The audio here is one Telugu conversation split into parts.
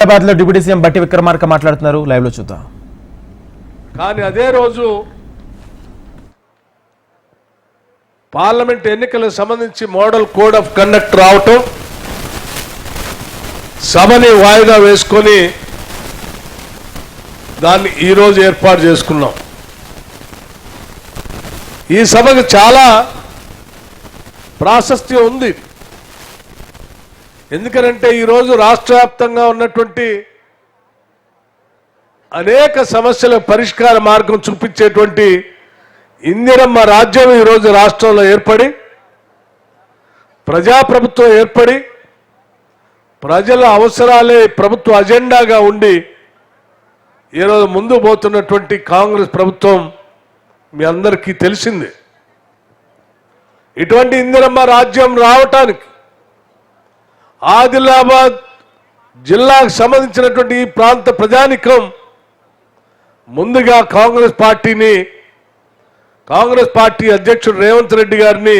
హైదరాబాద్లో డిప్యూటీ సీఎం బట్టి విక్రమార్క మాట్లాడుతున్నారు. లైవ్లో చూద్దాం. కానీ అదే రోజు పార్లమెంట్ ఎన్నికలకు సంబంధించి మోడల్ కోడ్ ఆఫ్ కండక్ట్ రావటం సభని వాయిదా వేసుకొని దాన్ని ఈరోజు ఏర్పాటు చేసుకున్నాం. ఈ సభకు చాలా ప్రాశస్త్యం ఉంది. ఎందుకనంటే ఈరోజు రాష్ట్ర వ్యాప్తంగా ఉన్నటువంటి అనేక సమస్యల పరిష్కార మార్గం చూపించేటువంటి ఇందిరమ్మ రాజ్యం ఈరోజు రాష్ట్రంలో ఏర్పడి ప్రజాప్రభుత్వం ఏర్పడి ప్రజల అవసరాలే ప్రభుత్వ అజెండాగా ఉండి ఈరోజు ముందు పోతున్నటువంటి కాంగ్రెస్ ప్రభుత్వం మీ అందరికీ తెలిసింది. ఇటువంటి ఇందిరమ్మ రాజ్యం రావటానికి ఆదిలాబాద్ జిల్లాకు సంబంధించినటువంటి ఈ ప్రాంత ప్రజానికం ముందుగా కాంగ్రెస్ పార్టీని కాంగ్రెస్ పార్టీ అధ్యక్షుడు రేవంత్ రెడ్డి గారిని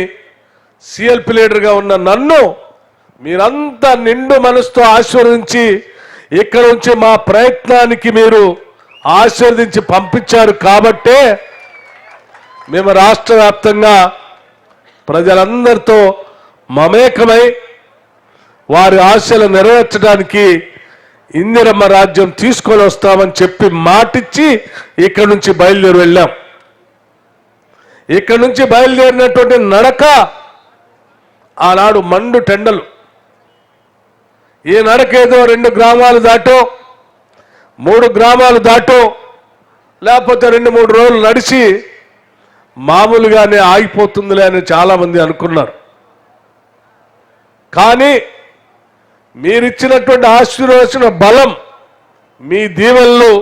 సిఎల్పి లీడర్గా ఉన్న నన్ను మీరంతా నిండు మనసుతో ఆశీర్వదించి ఇక్కడ నుంచి మా ప్రయత్నానికి మీరు ఆశీర్వదించి పంపించారు కాబట్టే మేము రాష్ట్ర వ్యాప్తంగా ప్రజలందరితో మమేకమై వారి ఆశలు నెరవేర్చడానికి ఇందిరమ్మ రాజ్యం తీసుకొని వస్తామని చెప్పి మాటిచ్చి ఇక్కడ నుంచి బయలుదేరి వెళ్ళాం. ఇక్కడి నుంచి బయలుదేరినటువంటి నడక ఆనాడు మండు టెండలు. ఈ నడక ఏదో రెండు గ్రామాలు దాటో మూడు గ్రామాలు దాటో లేకపోతే రెండు మూడు రోజులు నడిచి మామూలుగానే ఆగిపోతుందిలే అని చాలామంది అనుకున్నారు. కానీ మీరిచ్చినటువంటి ఆశీర్వచన బలం మీ దీవెనలు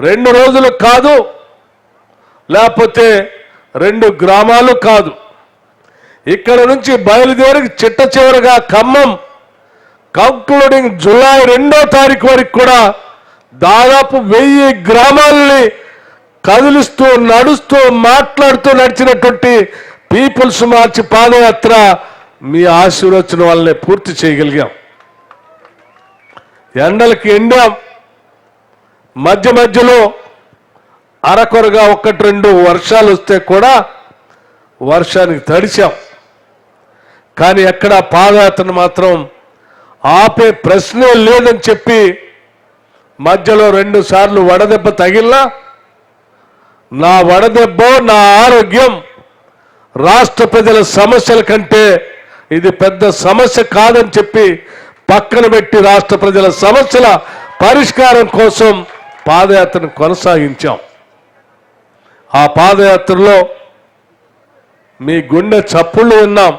రెండు రోజులు కాదు లేకపోతే రెండు గ్రామాలు కాదు. ఇక్కడ నుంచి బయలుదేరి చిట్ట చివరగా ఖమ్మం కంక్లూడింగ్ జులై రెండో తారీఖు వరకు కూడా దాదాపు వెయ్యి గ్రామాలని కదిలిస్తూ నడుస్తూ మాట్లాడుతూ నడిచినటువంటి పీపుల్స్ మార్చి పాదయాత్ర మీ ఆశీర్వచన వల్లనే పూర్తి చేయగలిగాం. ఎండలకి ఎండాం. మధ్య మధ్యలో అరకొరగా ఒకటి రెండు వర్షాలు వస్తే కూడా వర్షానికి తడిచాం కానీ ఎక్కడ పాదయాత్రను మాత్రం ఆపే ప్రశ్నే లేదని చెప్పి మధ్యలో రెండు సార్లు వడదెబ్బ తగిలినా నా వడదెబ్బ నా ఆరోగ్యం రాష్ట్ర ప్రజల సమస్యల కంటే ఇది పెద్ద సమస్య కాదని చెప్పి పక్కన పెట్టి రాష్ట్ర ప్రజల సమస్యల పరిష్కారం కోసం పాదయాత్రను కొనసాగించాం. ఆ పాదయాత్రలో మీ గుండె చప్పుళ్ళు విన్నాం.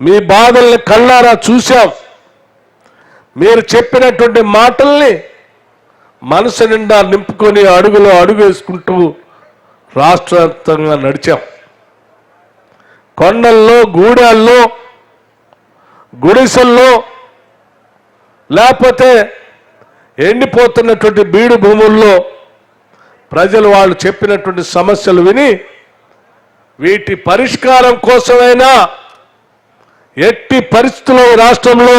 మీ బాధల్ని కళ్ళారా చూశాం. మీరు చెప్పినటువంటి మాటల్ని మనసు నిండా నింపుకొని అడుగులో అడుగు వేసుకుంటూ రాష్ట్ర నడిచాం. కొండల్లో గూడాల్లో గుడిసెల్లో లేకపోతే ఎండిపోతున్నటువంటి బీడు భూముల్లో ప్రజలు వాళ్ళు చెప్పినటువంటి సమస్యలు విని వీటి పరిష్కారం కోసమైనా ఎట్టి పరిస్థితుల్లో రాష్ట్రంలో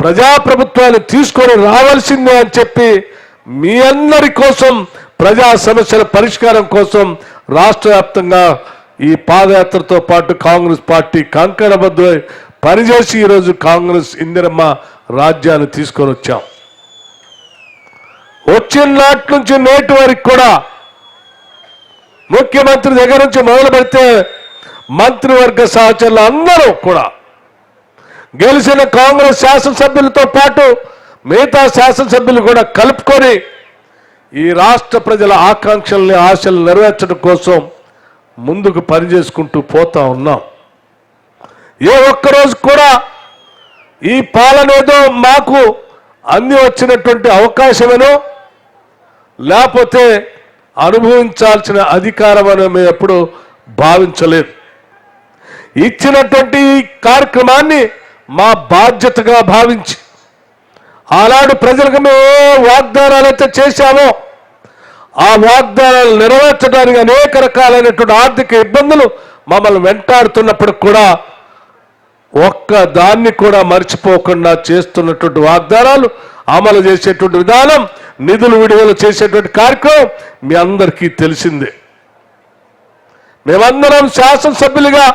ప్రజాప్రభుత్వాన్ని తీసుకొని రావాల్సిందే అని చెప్పి మీ అందరి కోసం ప్రజా సమస్యల పరిష్కారం కోసం రాష్ట్ర వ్యాప్తంగా ఈ పాదయాత్రతో పాటు కాంగ్రెస్ పార్టీ కంకణబద్ద పనిచేసి ఈరోజు కాంగ్రెస్ ఇందిరమ్మ రాజ్యాన్ని తీసుకొని వచ్చాం. వచ్చిన నాటి నుంచి నేటి వరకు కూడా ముఖ్యమంత్రి దగ్గర నుంచి మొదలు పెడితే మంత్రివర్గ సహచరులు అందరూ కూడా గెలిచిన కాంగ్రెస్ శాసనసభ్యులతో పాటు మిగతా శాసనసభ్యులు కూడా కలుపుకొని ఈ రాష్ట్ర ప్రజల ఆకాంక్షల్ని ఆశలు నెరవేర్చడం కోసం ముందుకు పనిచేసుకుంటూ పోతా ఉన్నాం. ఏ ఒక్కరోజు కూడా ఈ పాలన ఏదో మాకు అంది వచ్చినటువంటి అవకాశమేనో లేకపోతే అనుభవించాల్సిన అధికారం అని మేము ఎప్పుడు భావించలేదు. ఇచ్చినటువంటి ఈ కార్యక్రమాన్ని మా బాధ్యతగా భావించి ఆనాడు ప్రజలకు మేము వాగ్దానాలు అయితే చేశామో ఆ వాగ్దానాలు నెరవేర్చడానికి అనేక రకాలైనటువంటి ఆర్థిక ఇబ్బందులు మమ్మల్ని వెంటాడుతున్నప్పుడు కూడా ఒక్క దాన్ని కూడా మర్చిపోకుండా చేస్తున్నటువంటి వాగ్దానాలు అమలు చేసేటువంటి విధానం నిధులు విడుదల చేసేటువంటి కార్యక్రమం మీ అందరికీ తెలిసిందే. మేమందరం శాసనసభ్యులుగా